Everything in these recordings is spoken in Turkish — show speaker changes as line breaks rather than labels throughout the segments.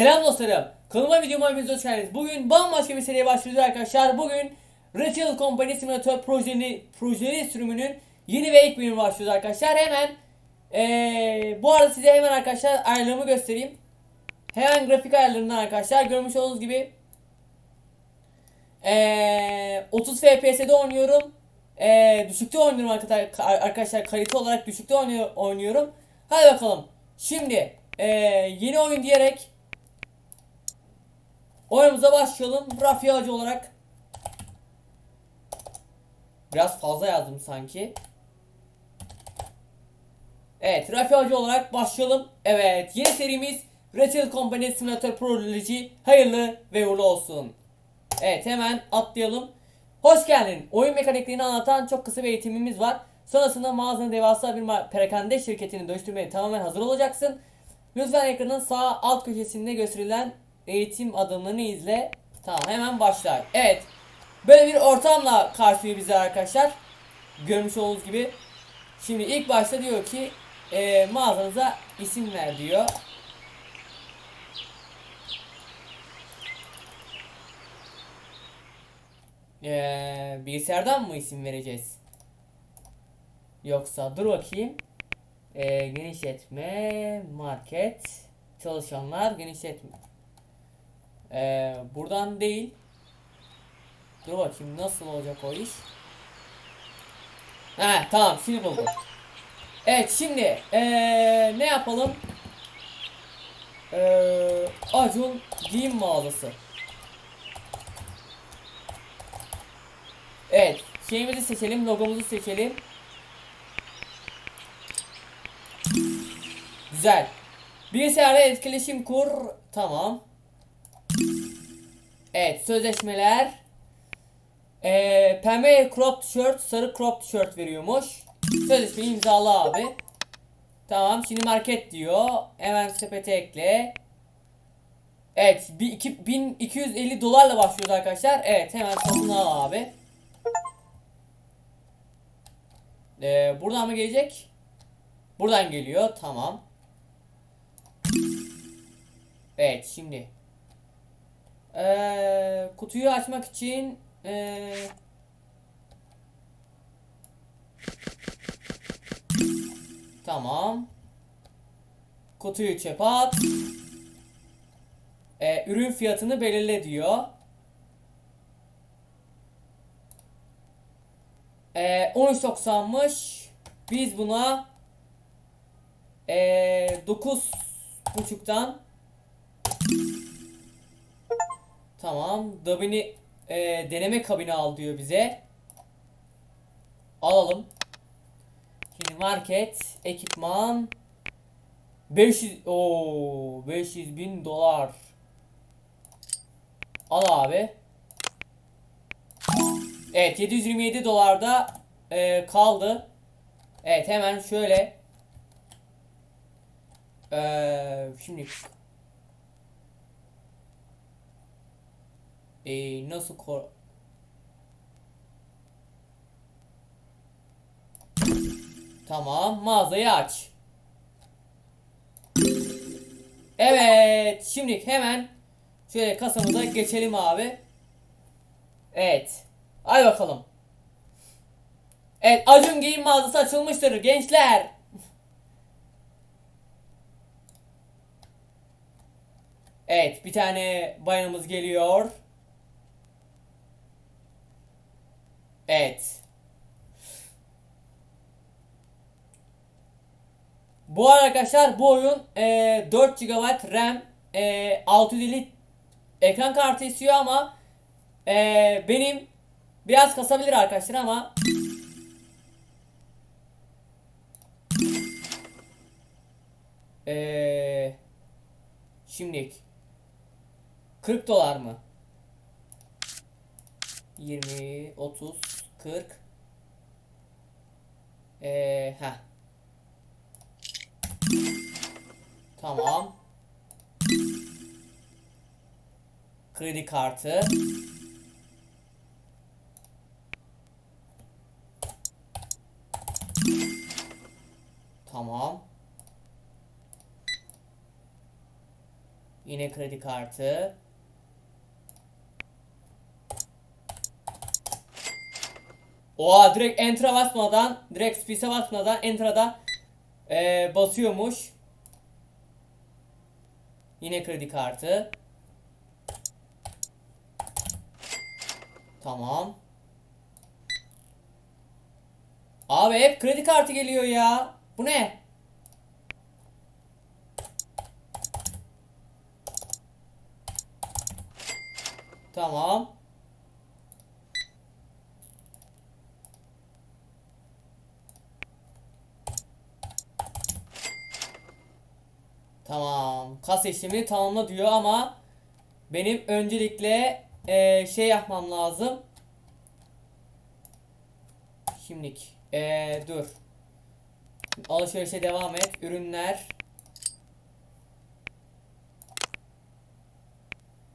Selam dostlarım. Kanalıma videoma hepiniz hoş geldiniz. Bugün bambaşka bir seriye başlıyoruz arkadaşlar. Bugün Retail Company Simulator projeni, projeli sürümünün yeni ve ilk bölümü başlıyoruz arkadaşlar. Hemen ee, bu arada size hemen arkadaşlar ayarlarımı göstereyim. Hemen grafik ayarlarından arkadaşlar görmüş olduğunuz gibi ee, 30 FPS'de oynuyorum. Ee, düşükte oynuyorum arkadaşlar, kalite olarak düşükte oynuyor- oynuyorum. Hadi bakalım. Şimdi ee, yeni oyun diyerek oyunumuza başlayalım. Rafi Hacı olarak biraz fazla yazdım sanki. Evet, Rafi Hacı olarak başlayalım. Evet, yeni serimiz Retail Company Simulator Prology hayırlı ve uğurlu olsun. Evet, hemen atlayalım. Hoş geldin. Oyun mekaniklerini anlatan çok kısa bir eğitimimiz var. Sonrasında mağazanı devasa bir perakende şirketini dönüştürmeye tamamen hazır olacaksın. Lütfen ekranın sağ alt köşesinde gösterilen eğitim adımlarını izle. Tamam hemen başlar. Evet. Böyle bir ortamla karşılıyor bizi arkadaşlar. Görmüş olduğunuz gibi. Şimdi ilk başta diyor ki e, mağazanıza isim ver diyor. E, bilgisayardan mı isim vereceğiz? Yoksa dur bakayım. E, genişletme, market, çalışanlar, genişletme. E, buradan değil. Dur bakayım nasıl olacak o iş. Ha tamam şimdi buldum. Evet şimdi eee, ne yapalım? Eee Acun giyim mağazası. Evet şeyimizi seçelim logomuzu seçelim. Güzel. Bilgisayarla etkileşim kur. Tamam. Evet sözleşmeler. Ee, pembe crop tişört, sarı crop tişört veriyormuş. Sözleşmeyi imzala abi. Tamam şimdi market diyor. Hemen sepete ekle. Evet bir- iki- 1250 dolarla başlıyoruz arkadaşlar. Evet hemen satın al abi. Ee, buradan mı gelecek? Buradan geliyor. Tamam. Evet şimdi. Ee, kutuyu açmak için ee, Tamam. Kutuyu çöpe at. Ee, ürün fiyatını belirle diyor. Ee, 13.90'mış. Biz buna ee, 9 Tamam. Dabini ee, deneme kabini al diyor bize. Alalım. Şimdi market, ekipman 500 o 500 bin dolar. Al abi. Evet 727 dolarda e, kaldı. Evet hemen şöyle. E, şimdi e, nasıl kor Tamam mağazayı aç. Evet şimdi hemen şöyle kasamıza geçelim abi. Evet. Hadi bakalım. Evet Acun giyim mağazası açılmıştır gençler. Evet bir tane bayanımız geliyor. Evet. Bu arkadaşlar bu oyun e, 4 GB RAM e, 650 ekran kartı istiyor ama e, benim biraz kasabilir arkadaşlar ama e, şimdi 40 dolar mı? 20 30 40 e, heh. Tamam. Kredi kartı. Tamam. Yine kredi kartı. Oha direkt enter'a basmadan direkt space'e basmadan enter'a eee basıyormuş. Yine kredi kartı. Tamam. Abi hep kredi kartı geliyor ya. Bu ne? Tamam. Tamam. Kas işlemini tamamla diyor ama benim öncelikle eee, şey yapmam lazım. Şimdilik eee, dur. Alışverişe devam et. Ürünler.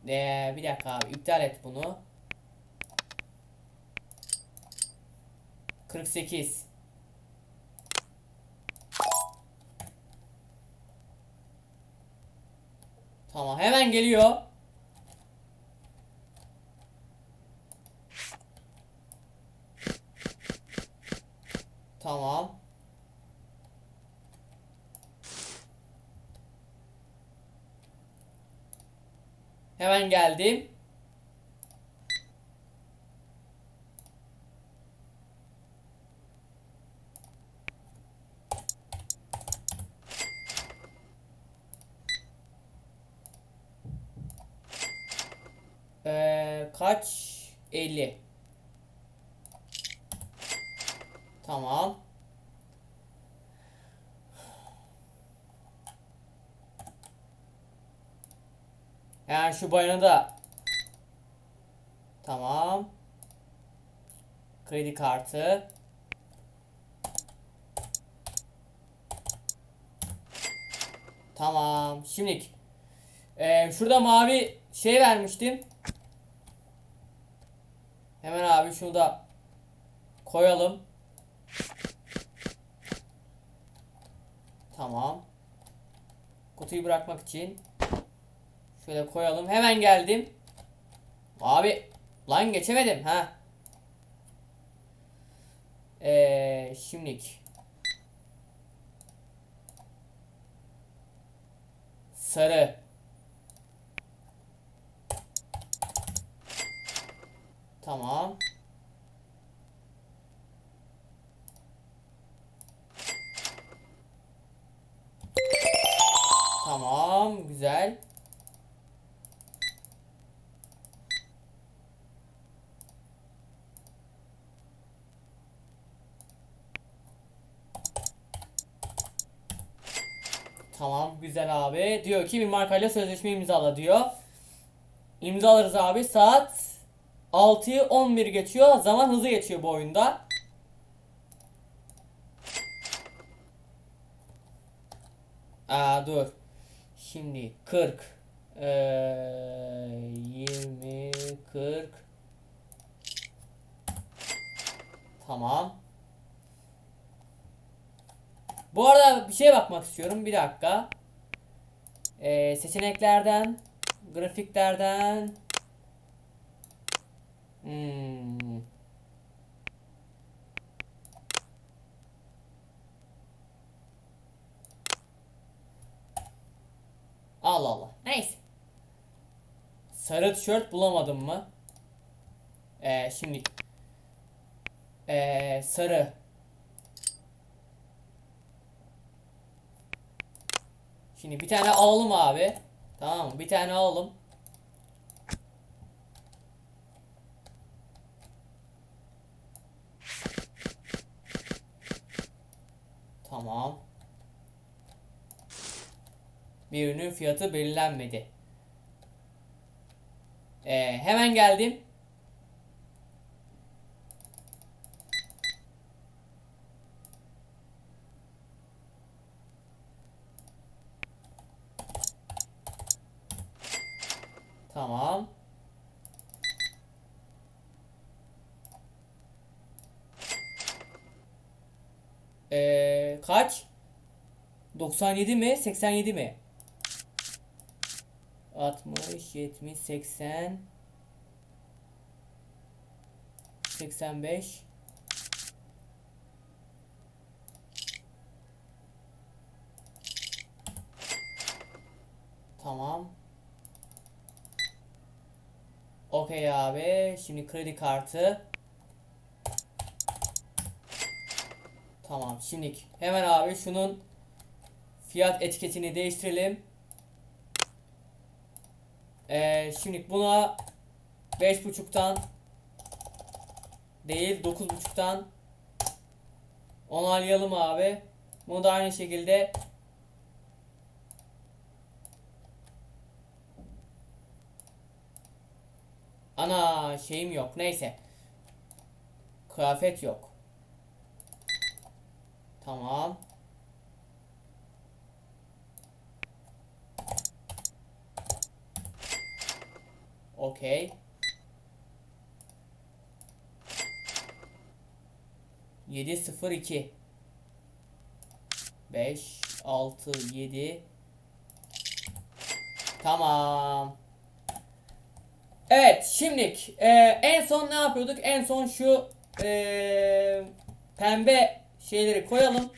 Eee, bir dakika abi iptal et bunu. 48. Tamam hemen geliyor. Tamam. Hemen geldim. Ee, kaç? 50. Tamam. Yani şu bayana da Tamam. Kredi kartı. Tamam. Şimdilik. Ee, şurada mavi şey vermiştim. Hemen abi şunu da koyalım. Tamam. Kutuyu bırakmak için. Şöyle koyalım. Hemen geldim. Abi lan geçemedim ha. Ee, şimdilik. Sarı. Tamam. Tamam, güzel. Tamam, güzel abi. Diyor ki bir markayla sözleşme imzala diyor. İmzalarız abi. Saat 6'yı 11 geçiyor. Zaman hızlı geçiyor bu oyunda. Aa dur. Şimdi 40 ee, 20 40 Tamam. Bu arada bir şeye bakmak istiyorum. Bir dakika. Ee, seçeneklerden grafiklerden Hmm. Allah Allah. Neyse. Sarı tişört bulamadım mı? Ee, şimdi ee, sarı Şimdi bir tane alalım abi. Tamam? Bir tane alalım. Tamam. Bir ürünün fiyatı belirlenmedi. Ee, hemen geldim. Tamam. Ee, kaç? 97 mi? 87 mi? 60, 70, 80 85 Tamam. Okey abi. Şimdi kredi kartı. Tamam. Şimdi hemen abi şunun fiyat etiketini değiştirelim. Ee, şimdi buna 5.5'tan değil 9.5'tan onaylayalım abi. Bunu da aynı şekilde Ana şeyim yok. Neyse. Kıyafet yok. Tamam. Okey. Yedi sıfır iki. Beş, altı, yedi. Tamam. Evet şimdilik e, en son ne yapıyorduk? En son şu e, pembe şeyleri koyalım.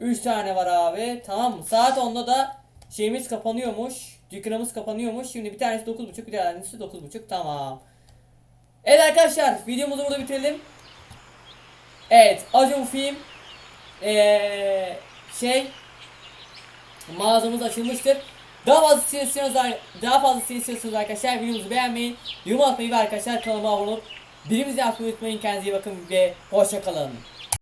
3 tane var abi. Tamam mı? Saat 10'da da şeyimiz kapanıyormuş. Dükkanımız kapanıyormuş. Şimdi bir tanesi 9.30 bir tanesi 9.30 tamam. Evet arkadaşlar videomuzu burada bitirelim. Evet Acun Film ee, şey mağazamız açılmıştır. Daha fazla istiyorsanız daha fazla istiyorsanız arkadaşlar videomuzu beğenmeyi, yorum atmayı ve arkadaşlar kanalıma abone olup birimizi yapmayı unutmayın. Kendinize iyi bakın ve hoşça kalın.